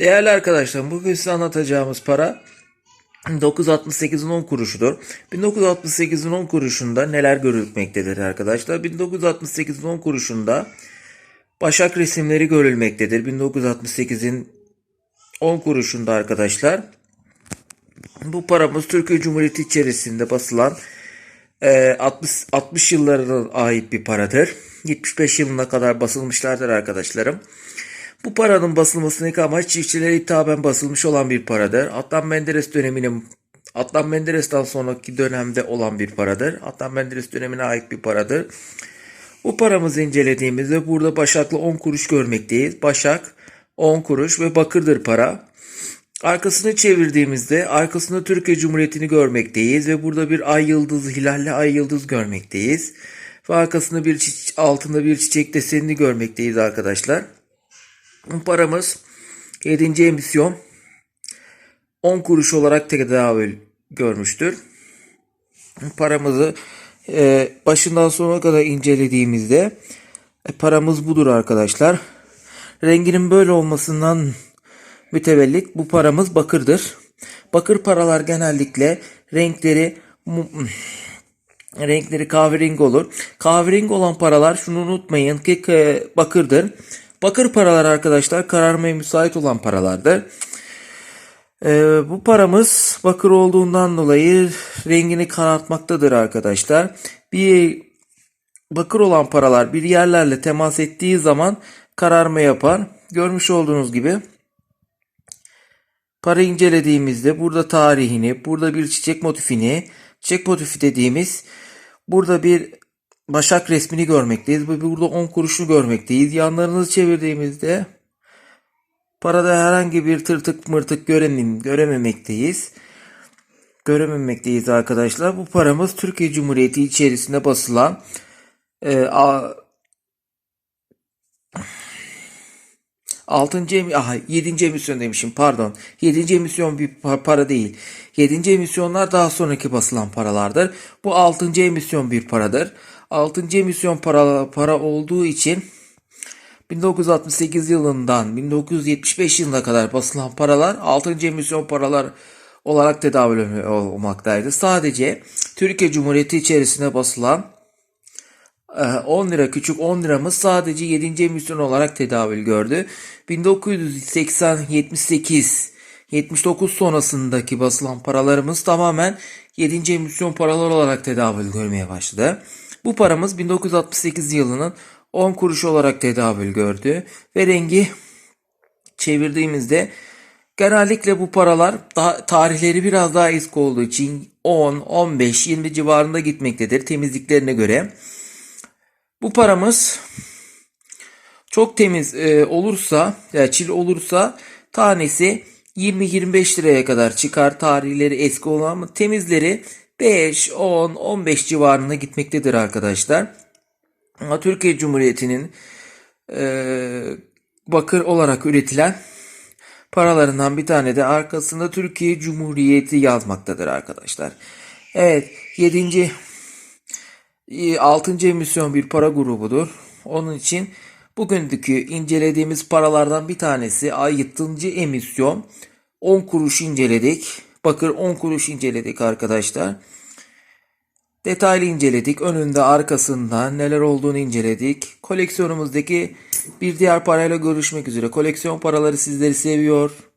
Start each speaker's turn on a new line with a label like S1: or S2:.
S1: Değerli arkadaşlar bugün size anlatacağımız para 1968'in 10 kuruşudur. 1968'in 10 kuruşunda neler görülmektedir arkadaşlar? 1968'in 10 kuruşunda başak resimleri görülmektedir. 1968'in 10 kuruşunda arkadaşlar. Bu paramız Türkiye Cumhuriyeti içerisinde basılan e, 60, 60 yıllarına ait bir paradır. 75 yılına kadar basılmışlardır arkadaşlarım. Bu paranın basılmasındaki amaç çiftçilere hitaben basılmış olan bir paradır. Adnan Menderes döneminin Adnan Menderes'ten sonraki dönemde olan bir paradır. Adnan Menderes dönemine ait bir paradır. Bu paramızı incelediğimizde burada Başak'la 10 kuruş görmekteyiz. Başak 10 kuruş ve bakırdır para. Arkasını çevirdiğimizde arkasında Türkiye Cumhuriyeti'ni görmekteyiz ve burada bir ay yıldızı, hilalli ay yıldız görmekteyiz. Ve arkasında bir altında bir çiçek desenini görmekteyiz arkadaşlar. Paramız 7. emisyon 10 kuruş olarak tedavül görmüştür. Paramızı e, başından sonuna kadar incelediğimizde e, paramız budur arkadaşlar. Renginin böyle olmasından mütevellit bu paramız bakırdır. Bakır paralar genellikle renkleri renkleri kahverengi olur. Kahverengi olan paralar şunu unutmayın ki e, bakırdır. Bakır paralar arkadaşlar kararmaya müsait olan paralardır. Ee, bu paramız bakır olduğundan dolayı rengini karartmaktadır arkadaşlar. Bir bakır olan paralar bir yerlerle temas ettiği zaman kararma yapar. Görmüş olduğunuz gibi para incelediğimizde burada tarihini, burada bir çiçek motifini, çiçek motifi dediğimiz burada bir başak resmini görmekteyiz. Burada 10 kuruşu görmekteyiz. Yanlarınızı çevirdiğimizde Parada herhangi bir tırtık mırtık göremem, görememekteyiz. Görememekteyiz arkadaşlar. Bu paramız Türkiye Cumhuriyeti içerisinde basılan e, a, 6. emi- aha 7. emisyon demişim pardon. 7. emisyon bir pa- para değil. 7. emisyonlar daha sonraki basılan paralardır. Bu 6. emisyon bir paradır. 6. emisyon para para olduğu için 1968 yılından 1975 yılına kadar basılan paralar 6. emisyon paralar olarak tedavül olmaktaydı. Sadece Türkiye Cumhuriyeti içerisinde basılan e, 10 lira küçük 10 liramız sadece 7. emisyon olarak tedavül gördü. 1980 78 79 sonrasındaki basılan paralarımız tamamen 7. emisyon paralar olarak tedavül görmeye başladı. Bu paramız 1968 yılının 10 kuruş olarak tedavül gördü ve rengi çevirdiğimizde genellikle bu paralar daha, tarihleri biraz daha eski olduğu için 10, 15, 20 civarında gitmektedir temizliklerine göre. Bu paramız çok temiz e, olursa, ya çil olursa tanesi 20-25 liraya kadar çıkar. Tarihleri eski olan ama temizleri 5, 10, 15 civarında gitmektedir arkadaşlar. Türkiye Cumhuriyeti'nin e, bakır olarak üretilen paralarından bir tane de arkasında Türkiye Cumhuriyeti yazmaktadır arkadaşlar. Evet 7. 6. emisyon bir para grubudur. Onun için bugünkü incelediğimiz paralardan bir tanesi ay 7. emisyon 10 kuruş inceledik. Bakır 10 kuruş inceledik arkadaşlar. Detaylı inceledik. Önünde arkasında neler olduğunu inceledik. Koleksiyonumuzdaki bir diğer parayla görüşmek üzere. Koleksiyon paraları sizleri seviyor.